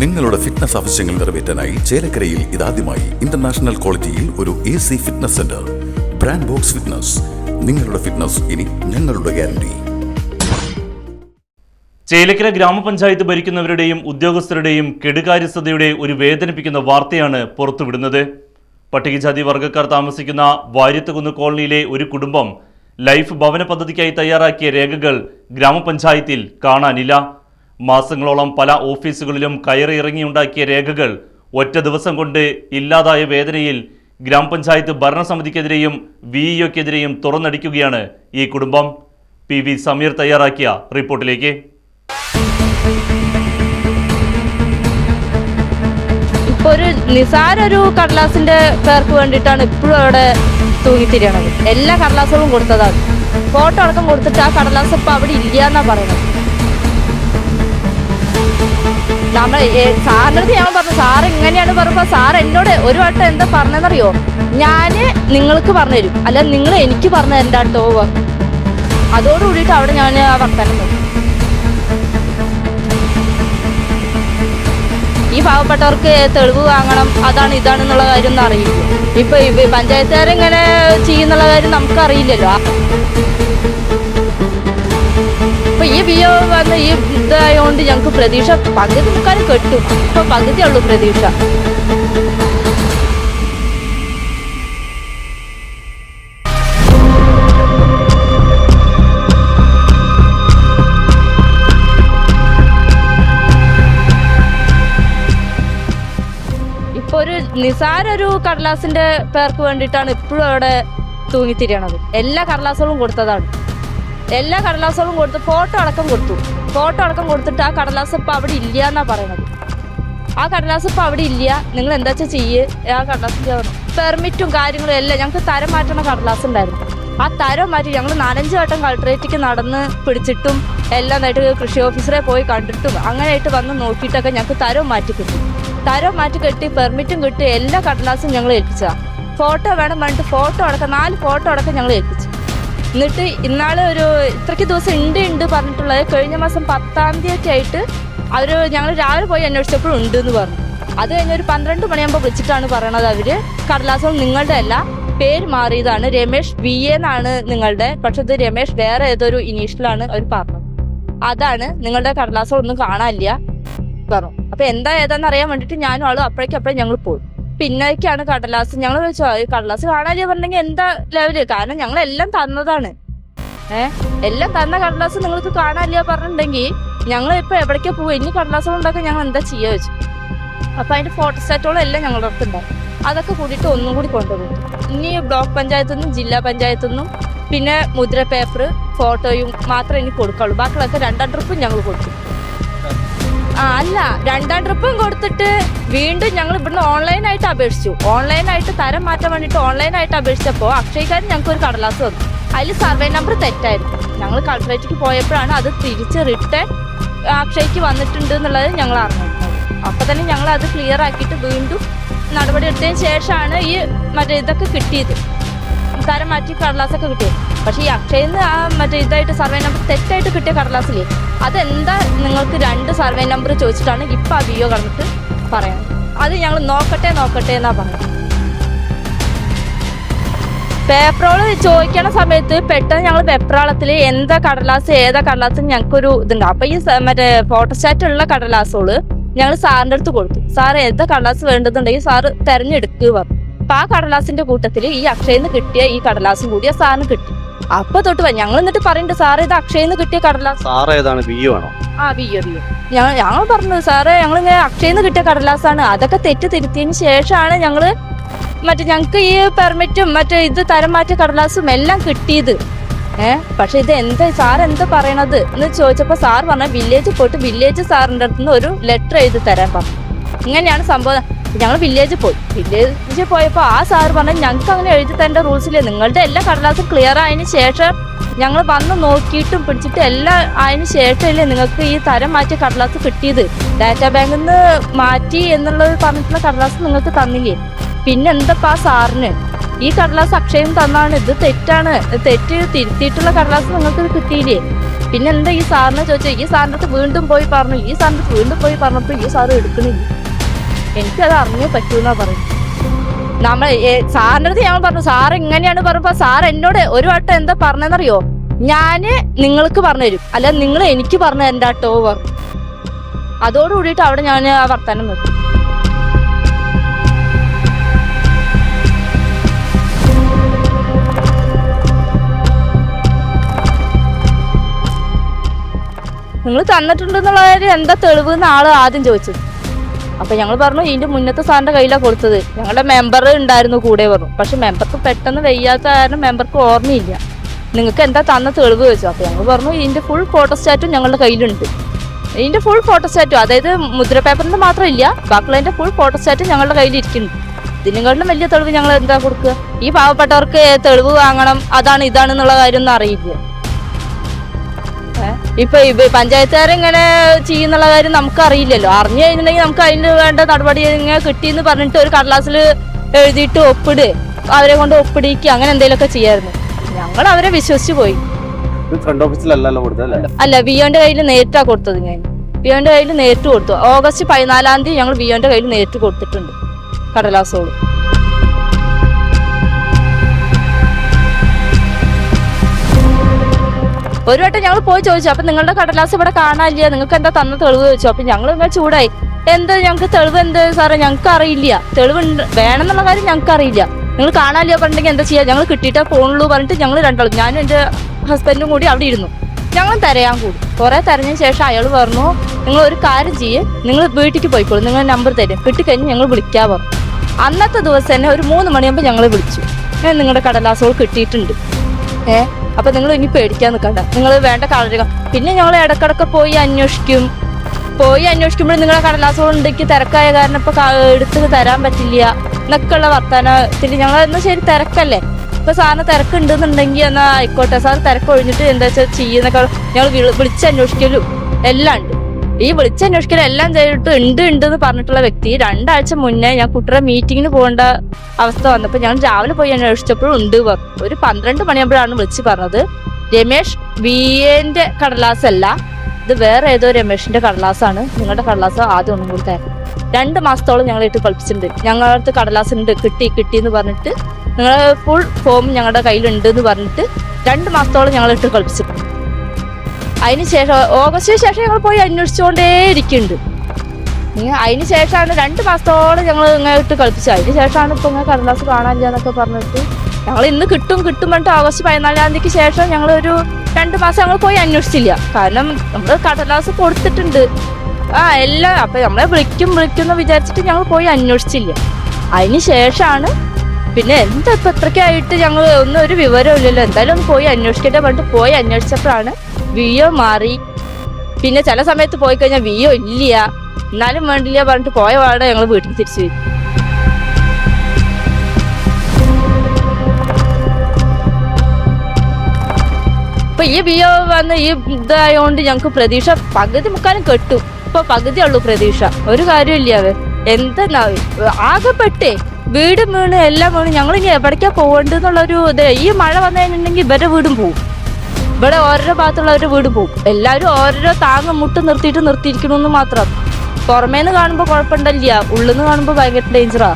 നിങ്ങളുടെ ഫിറ്റ്നസ് ആവശ്യങ്ങൾ നിറവേറ്റാനായി ചേലക്കരയിൽ ഇതാദ്യമായി ഇന്റർനാഷണൽ ക്വാളിറ്റിയിൽ ഒരു A C fitness centre brand box fitness നിങ്ങളുടെ ഫിറ്റ്നസ് ഇനി ഞങ്ങളുടെ ഗ്യാരണ്ടി ചേലക്കര ഗ്രാമപഞ്ചായത്ത് ഭരിക്കുന്നവരുടെയും ഉദ്യോഗസ്ഥരുടെയും കെടുകാര്യസ്ഥതയുടെ ഒരു വേദനിപ്പിക്കുന്ന വാർത്തയാണ് പുറത്തുവിടുന്നത്. പട്ടികജാതി വർഗക്കാർ താമസിക്കുന്ന വാര്യത്തുകുന്ന് കോളനിയിലെ ഒരു കുടുംബം ലൈഫ് ഭവന പദ്ധതിക്കായി തയ്യാറാക്കിയ രേഖകൾ ഗ്രാമപഞ്ചായത്തിൽ കാണാനില്ല. മാസങ്ങളോളം പല ഓഫീസുകളിലും കയറി ഇറങ്ങിയുണ്ടാക്കിയ രേഖകൾ ഒറ്റ ദിവസം കൊണ്ട് ഇല്ലാതായ വേദനയിൽ ഗ്രാമപഞ്ചായത്ത് ഭരണസമിതിക്കെതിരെയും വി ഇഒക്കെതിരെയും തുറന്നടിക്കുകയാണ് ഈ കുടുംബം. പി വി സമീർ തയ്യാറാക്കിയ റിപ്പോർട്ടിലേക്ക്. ഒരു നിസാര ഒരു കടലാസിന്റെ പേർക്ക് വേണ്ടിയിട്ടാണ് ഇപ്പോഴും അവിടെ തൂങ്ങിത്തിരിയണത്. എല്ലാ കടലാസുകളും കൊടുത്തതാണ്. ഫോട്ടോ അടക്കം കൊടുത്തിട്ട് ആ കടലാസ് ഇപ്പൊ അവിടെ ഇല്ല എന്നാ പറയുന്നത്. നമ്മൾ സാറിന്റെ അടുത്ത് ഞാൻ പറഞ്ഞു സാർ ഇങ്ങനെയാണ് പറയുമ്പോൾ സാർ എന്നോട് ഒരു വട്ടം എന്താ പറഞ്ഞതെന്നറിയോ? ഞാൻ നിങ്ങൾക്ക് പറഞ്ഞുതരും അല്ല നിങ്ങൾ എനിക്ക് പറഞ്ഞു തരണ്ട കേട്ടോ അതോട് കൂടിയിട്ട് അവിടെ ഞാൻ ആ വർത്താനം നോക്കി ഈ പാവപ്പെട്ടവർക്ക് തെളിവ് വാങ്ങണം അതാണ് ഇതാണെന്നുള്ള കാര്യം ഒന്നും അറിയില്ല. ഇപ്പൊ പഞ്ചായത്തുകാരിങ്ങനെ ചെയ്യുന്നുള്ള കാര്യം നമുക്ക് അറിയില്ലല്ലോ ഇപ്പൊ ഈ ബി വന്ന് ഈ ഇതായോണ്ട് ഞങ്ങൾക്ക് പ്രതീക്ഷ. പകുതി മുക്കാൽ കെട്ടും. ഇപ്പൊ പകുതിയുള്ളൂ പ്രതീക്ഷ. നിസാര ഒരു കടലാസിന്റെ പേർക്ക് വേണ്ടിയിട്ടാണ് ഇപ്പോഴും അവിടെ തൂങ്ങിത്തിരിയണത്. എല്ലാ കടലാസുകളും കൊടുത്തതാണ്. എല്ലാ കടലാസുകളും കൊടുത്ത് ഫോട്ടോ അടക്കം കൊടുത്തു. ഫോട്ടോ അടക്കം കൊടുത്തിട്ട് ആ കടലാസ് അവിടെ ഇല്ല എന്നാ പറയണത്. ആ കടലാസ് അവിടെ ഇല്ല. നിങ്ങൾ എന്താ വെച്ചാൽ ചെയ്യേ? ആ കടലാസിന്റെ പെർമിറ്റും കാര്യങ്ങളും എല്ലാം ഞങ്ങൾക്ക് തരം മാറ്റണ കടലാസ് ഉണ്ടായിരുന്നു. ആ തരം മാറ്റി ഞങ്ങൾ നാലഞ്ച് വട്ടം കളക്ടറേറ്റിക്ക് നടന്ന് പിടിച്ചിട്ടും എല്ലാം ആയിട്ട് കൃഷി ഓഫീസറെ പോയി കണ്ടിട്ടും അങ്ങനെയായിട്ട് വന്ന് നോക്കിയിട്ടൊക്കെ ഞങ്ങൾക്ക് തരം മാറ്റി കിട്ടി. തരം മാറ്റി കെട്ടി പെർമിറ്റും കിട്ടി എല്ലാ കടലാസും ഞങ്ങൾ ഏൽപ്പിച്ചതാണ് ഫോട്ടോ വേണം പറഞ്ഞിട്ട് ഫോട്ടോ അടക്കം നാല് ഫോട്ടോ അടക്കം ഞങ്ങൾ ഏൽപ്പിച്ചു. എന്നിട്ട് ഇന്നാൾ ഒരു ഇത്രയ്ക്ക് ദിവസം ഉണ്ട് ഉണ്ട് പറഞ്ഞിട്ടുള്ളത്. കഴിഞ്ഞ മാസം പത്താം തീയതി ആയിട്ട് അവർ ഞങ്ങൾ രാവിലെ പോയി അന്വേഷിച്ചപ്പോഴും ഉണ്ട് എന്ന് പറഞ്ഞു. അത് കഴിഞ്ഞ ഒരു പന്ത്രണ്ട് മണിയാകുമ്പോൾ വിളിച്ചിട്ടാണ് പറയണത് അവർ കടലാസം നിങ്ങളുടെ അല്ല പേര് മാറിയതാണ്. രമേഷ് വി എന്നാണ് നിങ്ങളുടെ പക്ഷെ ഇത് രമേഷ് വേറെ ഏതൊരു ഇനീഷ്യലാണ് അവർ പറഞ്ഞത്. അതാണ് നിങ്ങളുടെ കടലാസം ഒന്നും കാണാനില്ല. പറഞ്ഞു. അപ്പൊ എന്താ ഏതാന്ന് അറിയാൻ വേണ്ടിട്ട് ഞാനും ആളും അപ്പോഴേക്കും അപ്പോഴേ ഞങ്ങൾ പോയി. പിന്നേക്കാണ് കടലാസ്. ഞങ്ങൾ കടലാസ് കാണാനില്ല പറഞ്ഞെങ്കിൽ എന്താ ലെവൽ? കാരണം ഞങ്ങൾ എല്ലാം തന്നതാണ്. ഏഹ് എല്ലാം തന്ന കടലാസ് നിങ്ങൾക്ക് കാണാനില്ല പറഞ്ഞിട്ടുണ്ടെങ്കിൽ ഞങ്ങൾ ഇപ്പൊ എവിടേക്കാ പോകും ഇനി കടലാസ് ഉണ്ടാക്കാൻ ഞങ്ങൾ എന്താ ചെയ്യാ വെച്ചു അപ്പൊ അതിന്റെ ഫോട്ടോസ്റ്റാറ്റുകളും എല്ലാം ഞങ്ങളുടെ അടുത്തുണ്ട് ഉണ്ടാവും. അതൊക്കെ കൂടിയിട്ട് ഒന്നും കൂടി കൊണ്ടുപോകും ഇനി ബ്ലോക്ക് പഞ്ചായത്തു നിന്നും ജില്ലാ പഞ്ചായത്തു നിന്നും പിന്നെ മുദ്ര പേപ്പർ ഫോട്ടോയും മാത്രമേ ഇനി കൊടുക്കുള്ളൂ ബാക്കിയുള്ളതൊക്കെ രണ്ടാം ട്രിപ്പും ഞങ്ങൾ കൊടുക്കും. അല്ല രണ്ടാം ട്രിപ്പും കൊടുത്തിട്ട് വീണ്ടും ഞങ്ങൾ ഇവിടുന്ന് ഓൺലൈനായിട്ട് അപേക്ഷിച്ചു. ഓൺലൈനായിട്ട് തരം മാറ്റാൻ വേണ്ടിയിട്ട് ഓൺലൈനായിട്ട് അപേക്ഷിച്ചപ്പോൾ അക്ഷയക്കാരൻ ഞങ്ങൾക്ക് ഒരു കടലാസ് വന്നു അതിൽ സർവേ നമ്പർ തെറ്റായിരുന്നു. ഞങ്ങൾ കളക്ടറേറ്റിക്ക് പോയപ്പോഴാണ് അത് തിരിച്ച് റിട്ടേൺ അക്ഷയ്ക്ക് വന്നിട്ടുണ്ട് എന്നുള്ളത് ഞങ്ങൾ അറിഞ്ഞത് അപ്പൊ തന്നെ ഞങ്ങൾ അത് ക്ലിയർ ആക്കിയിട്ട് വീണ്ടും നടപടി എടുത്തതിന് ശേഷമാണ് ഈ മറ്റേ ഇതൊക്കെ കിട്ടിയത്. തരം മാറ്റി കടലാസൊക്കെ കിട്ടിയത് പക്ഷേ ഈ അക്ഷയിൽ നിന്ന് ആ മറ്റേ ഇതായിട്ട് സർവേ നമ്പർ തെറ്റായിട്ട് കിട്ടിയ കടലാസില്ലേ അതെന്താ നിങ്ങൾക്ക് രണ്ട് സർവേ നമ്പർ ചോദിച്ചിട്ടാണ് ഇപ്പം ആ വിയോ കടന്നിട്ട് പറയുന്നത് അത് ഞങ്ങൾ നോക്കട്ടെ നോക്കട്ടെ എന്നാ പറഞ്ഞത്. പേപ്പറോൾ ചോദിക്കണ സമയത്ത് പെട്ടെന്ന് ഞങ്ങൾ വെപ്രാളത്തിൽ എന്താ കടലാസ് ഏതാ കടലാസ് ഞങ്ങൾക്കൊരു ഇതുണ്ട്. അപ്പൊ ഈ മറ്റേ ഫോട്ടോസ്റ്റാറ്റ് ഉള്ള കടലാസുകൾ ഞങ്ങൾ സാറിന്റെ അടുത്ത് കൊടുത്തു. സാർ ഏതാ കടലാസ് വേണ്ടതുണ്ടെങ്കിൽ സാറ് തെരഞ്ഞെടുക്കുക പറഞ്ഞു. അപ്പൊ ആ കടലാസിന്റെ കൂട്ടത്തിൽ ഈ അക്ഷയിൽ നിന്ന് കിട്ടിയ ഈ കടലാസും കൂടി ആ സാറിന് കിട്ടി. അപ്പൊ തൊട്ട് ഞങ്ങൾ എന്നിട്ട് പറയുന്നുണ്ട് സാറേ ഇത് അക്ഷയിൽ നിന്ന് കിട്ടിയ കടലാസ് സാറ് ഏതാണ്? ബി യു ആണോ? ആ ബിയോ ബിയോ ഞങ്ങൾ ഞങ്ങൾ പറഞ്ഞു സാറേ ഞങ്ങൾ ഇങ്ങനെ അക്ഷയിൽ നിന്ന് കിട്ടിയ കടലാസാണ്. അതൊക്കെ തെറ്റ് തിരുത്തിയതിന് ശേഷമാണ് ഞങ്ങൾ മറ്റേ ഞങ്ങൾക്ക് ഈ പെർമിറ്റും മറ്റേ ഇത് തരം മാറ്റിയ കടലാസും എല്ലാം കിട്ടിയത്. ഏഹ് പക്ഷെ ഇത് എന്താ സാർ എന്താ പറയണത് എന്ന് ചോദിച്ചപ്പോ സാർ പറഞ്ഞ വില്ലേജ് പോയിട്ട് വില്ലേജ് സാറിന്റെ അടുത്ത് നിന്ന് ഒരു ലെറ്റർ എഴുതി തരാൻ പറഞ്ഞു. ഇങ്ങനെയാണ് സംഭവം. ഞങ്ങൾ വില്ലേജിൽ പോയി. വില്ലേജിൽ പോയപ്പോൾ ആ സാർ പറഞ്ഞു ഞങ്ങൾക്ക് അങ്ങനെ എഴുതി തരേണ്ട റൂൾസില്ല നിങ്ങളുടെ എല്ലാ കടലാസും ക്ലിയർ ആയതിനു ശേഷം ഞങ്ങൾ വന്ന് നോക്കിയിട്ടും പിടിച്ചിട്ട് എല്ലാം അതിന് ശേഷമല്ലേ നിങ്ങൾക്ക് ഈ തരം മാറ്റിയ കടലാസ് കിട്ടിയത്. ഡാറ്റാ ബാങ്കിൽ നിന്ന് മാറ്റി എന്നുള്ളത് പറഞ്ഞിട്ടുള്ള കടലാസ് നിങ്ങൾക്ക് തന്നില്ലേ? പിന്നെ എന്തപ്പാ സാറിന് ഈ കടലാസ് അക്ഷയം തന്നാണ്. ഇത് തെറ്റാണ്. തെറ്റ് തിരുത്തിയിട്ടുള്ള കടലാസ് നിങ്ങൾക്ക് കിട്ടിയില്ലേ? പിന്നെ എന്താ ഈ സാറിനെ ചോദിച്ചാൽ ഈ സാറിന്റെ വീണ്ടും പോയി പറഞ്ഞു. ഈ സാറിന്റെ വീണ്ടും പോയി പറഞ്ഞപ്പോൾ ഈ സാറ് എടുക്കണില്ല. എനിക്കത് അറിഞ്ഞു പറ്റൂന്നാ പറഞ്ഞു നമ്മൾ സാറിന്റെ അടുത്ത് ഞങ്ങൾ പറഞ്ഞു സാർ എങ്ങനെയാണ് പറഞ്ഞപ്പോ സാർ എന്നോട് ഒരു വട്ടം എന്താ പറഞ്ഞതെന്നറിയോ? ഞാൻ നിങ്ങൾക്ക് പറഞ്ഞു തരും അല്ല നിങ്ങൾ എനിക്ക് പറഞ്ഞു തരണ്ട കേട്ടോ പറഞ്ഞു. അതോട് കൂടിയിട്ട് അവിടെ ഞാൻ ആ വർത്താനം നിർത്തി നിങ്ങൾ തന്നിട്ടുണ്ടെന്നുള്ള എന്താ തെളിവ് എന്ന് ആൾ ആദ്യം ചോദിച്ചത്. അപ്പൊ ഞങ്ങൾ പറഞ്ഞു ഇതിന്റെ മുന്നത്തെ സാറിന്റെ കയ്യിലാണ് കൊടുത്തത്. ഞങ്ങളുടെ മെമ്പർ ഉണ്ടായിരുന്നു കൂടെ പറഞ്ഞു. പക്ഷെ മെമ്പർക്ക് പെട്ടെന്ന് വയ്യാത്ത കാരണം മെമ്പർക്ക് ഓർമ്മയില്ല. നിങ്ങൾക്ക് എന്താ തന്ന തെളിവ് വെച്ചു അപ്പൊ ഞങ്ങൾ പറഞ്ഞു ഇതിന്റെ ഫുൾ ഫോട്ടോസ്റ്റാറ്റും ഞങ്ങളുടെ കയ്യിലുണ്ട്. ഇതിന്റെ ഫുൾ ഫോട്ടോസ്റ്റാറ്റും അതായത് മുദ്ര പേപ്പറിന്റെ മാത്രം ഇല്ല ബാക്കിയുള്ളതിന്റെ ഫുൾ ഫോട്ടോസ്റ്റാറ്റും ഞങ്ങളുടെ കയ്യിൽ ഇരിക്കുന്നുണ്ട് വലിയ തെളിവ് ഞങ്ങൾ എന്താ കൊടുക്കുക? ഈ പാവപ്പെട്ടവർക്ക് തെളിവ് വാങ്ങണം അതാണ് ഇതാണെന്നുള്ള കാര്യം ഒന്നും അറിയില്ല. ഇപ്പൊ പഞ്ചായത്തുകാരിങ്ങനെ ചെയ്യുന്നുള്ള കാര്യം നമുക്ക് അറിയില്ലല്ലോ അറിഞ്ഞു കഴിഞ്ഞിട്ടുണ്ടെങ്കിൽ നമുക്ക് അതിന് വേണ്ട നടപടി ഇങ്ങനെ കിട്ടിയെന്ന് പറഞ്ഞിട്ട് ഒരു കടലാസിൽ എഴുതിയിട്ട് ഒപ്പിട്. അവരെ കൊണ്ട് ഒപ്പിടിക്കുക അങ്ങനെ എന്തെങ്കിലുമൊക്കെ ചെയ്യായിരുന്നു. ഞങ്ങൾ അവരെ വിശ്വസിച്ച് പോയി. ഫ്രണ്ട് ഓഫീസിലല്ലല്ലോ കൊടുത്തത് അല്ലേ? വിയോന്റെ കയ്യിൽ നേരിട്ടാ കൊടുത്തത് ഞാൻ. വിയോന്റെ കയ്യിൽ നേരിട്ട് കൊടുത്തു. ഓഗസ്റ്റ് പതിനാലാം തീയതി ഞങ്ങൾ വിയോന്റെ കയ്യിൽ നേരിട്ട് കൊടുത്തിട്ടുണ്ട്. കടലാസോൾ ഒരു വട്ടം ഞങ്ങൾ പോയി ചോദിച്ചു അപ്പൊ നിങ്ങളുടെ കടലാസ് ഇവിടെ കാണാനില്ല? നിങ്ങൾക്ക് എന്താ തന്ന തെളിവ്? ചോദിച്ചു. അപ്പൊ ഞങ്ങൾ ഇങ്ങനെ ചൂടായി. എന്താ ഞങ്ങൾക്ക് തെളിവ് എന്ത് സാറേ? ഞങ്ങൾക്ക് അറിയില്ല. തെളിവ് വേണം വേണമെന്നുള്ള കാര്യം ഞങ്ങൾക്ക് അറിയില്ല. നിങ്ങൾ കാണാനില്ല പറഞ്ഞിട്ടുണ്ടെങ്കിൽ എന്താ ചെയ്യാ? ഞങ്ങൾ കിട്ടിയിട്ടേ പോണുള്ളൂ പറഞ്ഞിട്ട് ഞങ്ങൾ രണ്ടാളും ഞാനും എന്റെ ഹസ്ബൻഡും കൂടി അവിടെ ഇരുന്നു. ഞങ്ങൾ തരയാൻ കൂടി. കുറെ തരഞ്ഞ ശേഷം അയാൾ പറഞ്ഞു നിങ്ങൾ ഒരു കാര്യം ചെയ്യേ. നിങ്ങൾ വീട്ടിലേക്ക് പോയിക്കോളൂ. നിങ്ങൾ നമ്പർ തരും. കിട്ടിക്കഴിഞ്ഞ് ഞങ്ങൾ വിളിക്കാൻ അന്നത്തെ ദിവസം തന്നെ ഒരു മൂന്ന് മണിയാകുമ്പോൾ ഞങ്ങൾ വിളിച്ചു. നിങ്ങളുടെ കടലാസുകൾ കിട്ടിയിട്ടുണ്ട്. ഏ? അപ്പൊ നിങ്ങൾ ഇനി പേടിക്കാൻ നിൽക്കണ്ട നിങ്ങൾ വേണ്ട കളരുക. പിന്നെ ഞങ്ങൾ ഇടക്കിടക്ക് പോയി അന്വേഷിക്കും. പോയി അന്വേഷിക്കുമ്പോൾ നിങ്ങളെ കടലാസുകളുണ്ടെങ്കിൽ തിരക്കായ കാരണം ഇപ്പൊ എടുത്ത് തരാൻ പറ്റില്ല. എന്നൊക്കെയുള്ള വർത്തമാനത്തിൽ ഞങ്ങൾ എന്നാൽ ശരി തിരക്കല്ലേ? ഇപ്പൊ സാറിന് തിരക്കുണ്ടെന്നുണ്ടെങ്കിൽ എന്നാ ആയിക്കോട്ടെ. സാർ തിരക്ക് ഒഴിഞ്ഞിട്ട് എന്താ വെച്ചാൽ ചെയ്യുന്നൊക്കെ ഞങ്ങൾ വിളിച്ചന്വേഷിക്കലും എല്ലാം ഉണ്ട്. ഈ വിളിച്ച് അന്വേഷിക്കലും എല്ലാം ചെയ്തിട്ട് ഉണ്ട് ഉണ്ട് എന്ന് പറഞ്ഞിട്ടുള്ള വ്യക്തി രണ്ടാഴ്ച മുന്നേ ഞാൻ കുട്ടിയുടെ മീറ്റിങ്ങിന് പോകേണ്ട അവസ്ഥ വന്നപ്പോൾ ഞാൻ രാവിലെ പോയി അന്വേഷിച്ചപ്പോഴും ഉണ്ട് ഒരു പന്ത്രണ്ട് മണിയാകുമ്പോഴാണ് വിളിച്ച് പറഞ്ഞത്. രമേഷ് വി എന്റെ കടലാസ് അല്ല ഇത് വേറെ ഏതോ രമേഷിന്റെ കടലാസാണ്. നിങ്ങളുടെ കടലാസ് ആദ്യം ഒന്നും കൂടി രണ്ട് മാസത്തോളം ഞങ്ങൾ ഇട്ട് കളിപ്പിച്ചിട്ടുണ്ട്. ഞങ്ങളുടെ അടുത്ത് കടലാസ് ഉണ്ട് കിട്ടി കിട്ടി എന്ന് പറഞ്ഞിട്ട്. നിങ്ങളുടെ ഫുൾ ഫോം ഞങ്ങളുടെ കയ്യിലുണ്ട് എന്ന് പറഞ്ഞിട്ട് രണ്ട് മാസത്തോളം ഞങ്ങൾ ഇട്ട് കളിപ്പിച്ചിട്ടുണ്ട്. അതിന് ശേഷം ഓഗസ്റ്റിന് ശേഷം ഞങ്ങൾ പോയി അന്വേഷിച്ചുകൊണ്ടേ ഇരിക്കുന്നുണ്ട്. ഇങ്ങനെ അതിന് ശേഷമാണ് രണ്ട് മാസത്തോളം ഞങ്ങൾ ഇങ്ങോട്ട് കളിപ്പിച്ചത്. അതിന് ശേഷമാണ് ഇപ്പൊ ഇങ്ങനെ കടലാസ് കാണാനില്ല എന്നൊക്കെ പറഞ്ഞിട്ട് ഞങ്ങൾ ഇന്ന് കിട്ടും കിട്ടും പറഞ്ഞിട്ട് ഓഗസ്റ്റ് പതിനാലാം തീയതിക്ക് ശേഷം ഞങ്ങൾ ഒരു രണ്ട് മാസം ഞങ്ങൾ പോയി അന്വേഷിച്ചില്ല. കാരണം നമ്മൾ കടലാസ് കൊടുത്തിട്ടുണ്ട്. ആ എല്ലാം അപ്പൊ നമ്മളെ വിളിക്കും വിളിക്കും എന്ന് വിചാരിച്ചിട്ട് ഞങ്ങൾ പോയി അന്വേഷിച്ചില്ല. അതിന് ശേഷമാണ് പിന്നെ എന്താ ഇപ്പൊ ഇത്രയ്ക്കായിട്ട് ഞങ്ങൾ ഒന്നും ഒരു വിവരമില്ലല്ലോ എന്തായാലും ഒന്ന് പോയി അന്വേഷിക്കട്ടെ പറഞ്ഞിട്ട് പോയി അന്വേഷിച്ചപ്പോഴാണ് വിയോ മാറി. പിന്നെ ചില സമയത്ത് പോയി കഴിഞ്ഞാൽ വിയോ ഇല്ല. എന്നാലും വേണ്ടില്ല പറഞ്ഞിട്ട് പോയ പാടെ ഞങ്ങൾ വീട്ടിൽ തിരിച്ചു വരും. ഇപ്പൊ ഈ വിയോ വന്ന് ഈ ഇതായോണ്ട് ഞങ്ങൾക്ക് പ്രതീക്ഷ പകുതി മുക്കാലും കെട്ടു. ഇപ്പൊ പകുതി ഉള്ളു പ്രതീക്ഷ. ഒരു കാര്യമില്ല അവ എന്തെന്നാ ആകെപ്പെട്ടേ വീട് വീണ് എല്ലാം വീണ് ഞങ്ങൾ ഇനി എവിടേക്കാ പോകേണ്ടതെന്നുള്ളൊരു ഇത്. ഈ മഴ വന്നു കഴിഞ്ഞിട്ടുണ്ടെങ്കിൽ ഇവരുടെ വീടും പോവും. ഇവിടെ ഓരോരോ ഭാഗത്തുള്ളവരുടെ വീട് പോകും എല്ലാവരും ഓരോരോ താങ്ങ് മുട്ട് നിർത്തിയിട്ട് നിർത്തിയിരിക്കണമെന്ന് മാത്രം. പുറമേന്ന് കാണുമ്പോൾ കുഴപ്പമുണ്ടല്ല ഉള്ളിൽ നിന്ന് കാണുമ്പോൾ ഭയങ്കര ഡേഞ്ചറാ